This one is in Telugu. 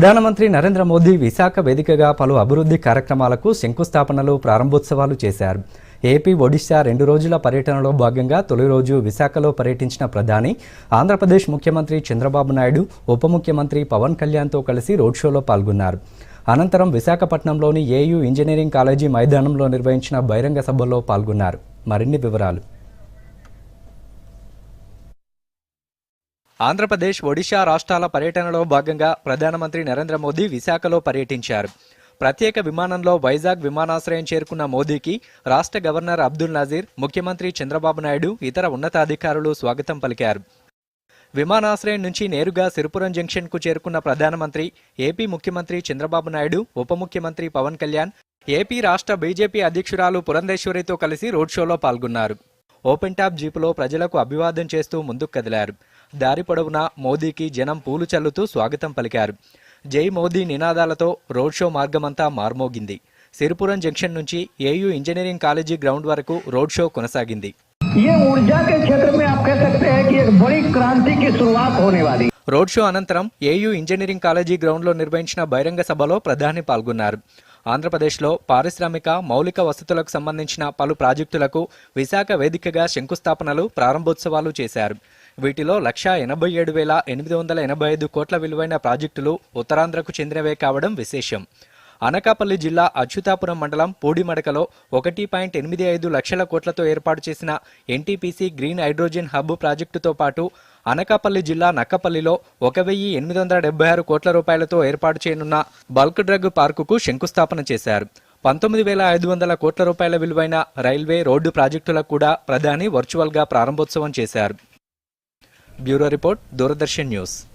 ప్రధానమంత్రి నరేంద్ర మోదీ విశాఖ వేదికగా పలు అభివృద్ధి కార్యక్రమాలకు శంకుస్థాపనలు ప్రారంభోత్సవాలు చేశారు. ఏపీ ఒడిశా రెండు రోజుల పర్యటనలో భాగంగా తొలి రోజు విశాఖలో పర్యటించిన ప్రధాని ఆంధ్రప్రదేశ్ ముఖ్యమంత్రి చంద్రబాబు నాయుడు ఉప ముఖ్యమంత్రి పవన్ కళ్యాణ్తో కలిసి రోడ్ షోలో పాల్గొన్నారు. అనంతరం విశాఖపట్నంలోని ఏయూ ఇంజనీరింగ్ కాలేజీ మైదానంలో నిర్వహించిన బహిరంగ సభలో పాల్గొన్నారు. మరిన్ని వివరాలు ఆంధ్రప్రదేశ్ ఒడిశా రాష్ట్రాల పర్యటనలో భాగంగా ప్రధానమంత్రి నరేంద్ర మోదీ విశాఖలో పర్యటించారు. ప్రత్యేక విమానంలో వైజాగ్ విమానాశ్రయం చేరుకున్న మోదీకి రాష్ట్ర గవర్నర్ అబ్దుల్ నజీర్ ముఖ్యమంత్రి చంద్రబాబు నాయుడు ఇతర ఉన్నతాధికారులు స్వాగతం పలికారు. విమానాశ్రయం నుంచి నేరుగా సిరిపురం జంక్షన్కు చేరుకున్న ప్రధానమంత్రి ఏపీ ముఖ్యమంత్రి చంద్రబాబు నాయుడు ఉప ముఖ్యమంత్రి పవన్ కళ్యాణ్ ఏపీ రాష్ట్ర బీజేపీ అధ్యక్షురాలు పురంధేశ్వరితో కలిసి రోడ్ షోలో పాల్గొన్నారు. ఓపెన్ ట్యాప్ జీపులో ప్రజలకు అభివాదం చేస్తూ ముందుకు కదిలారు. దారి పొడవునా మోదీకి జనం పూలు చల్లుతూ స్వాగతం పలికారు. జై మోదీ నినాదాలతో రోడ్ షో మార్గమంతా మార్మోగింది. సిరిపురం జంక్షన్ నుంచి ఏయూ ఇంజనీరింగ్ కాలేజీ గ్రౌండ్ వరకు రోడ్ షో కొనసాగింది. రోడ్ షో అనంతరం ఏయూ ఇంజనీరింగ్ కాలేజీ గ్రౌండ్లో నిర్వహించిన బహిరంగ సభలో ప్రధాని పాల్గొన్నారు. ఆంధ్రప్రదేశ్లో పారిశ్రామిక మౌలిక వసతులకు సంబంధించిన పలు ప్రాజెక్టులకు విశాఖ వేదికగా శంకుస్థాపనలు ప్రారంభోత్సవాలు చేశారు. వీటిలో లక్షా ఎనభై ఏడు వేల ఎనిమిది వందల ఎనభై ఐదు కోట్ల విలువైన ప్రాజెక్టులు ఉత్తరాంధ్రకు చెందినవే కావడం విశేషం. అనకాపల్లి జిల్లా అచ్యుతాపురం మండలం పూడిమడకలో ఒకటి పాయింట్ ఎనిమిది ఐదు లక్షల కోట్లతో ఏర్పాటు చేసిన ఎన్టీపీసీ గ్రీన్ హైడ్రోజన్ హబ్ ప్రాజెక్టుతో పాటు అనకాపల్లి జిల్లా నక్కపల్లిలో ఒక వెయ్యి ఎనిమిది వందల డెబ్బై ఆరు కోట్ల రూపాయలతో ఏర్పాటు చేయనున్న బల్క్ డ్రగ్ పార్కుకు శంకుస్థాపన చేశారు. పంతొమ్మిది వేల ఐదు వందల కోట్ల రూపాయల విలువైన రైల్వే రోడ్డు ప్రాజెక్టులకు కూడా ప్రధాని వర్చువల్గా ప్రారంభోత్సవం చేశారు. Bureau report Doordarshan news.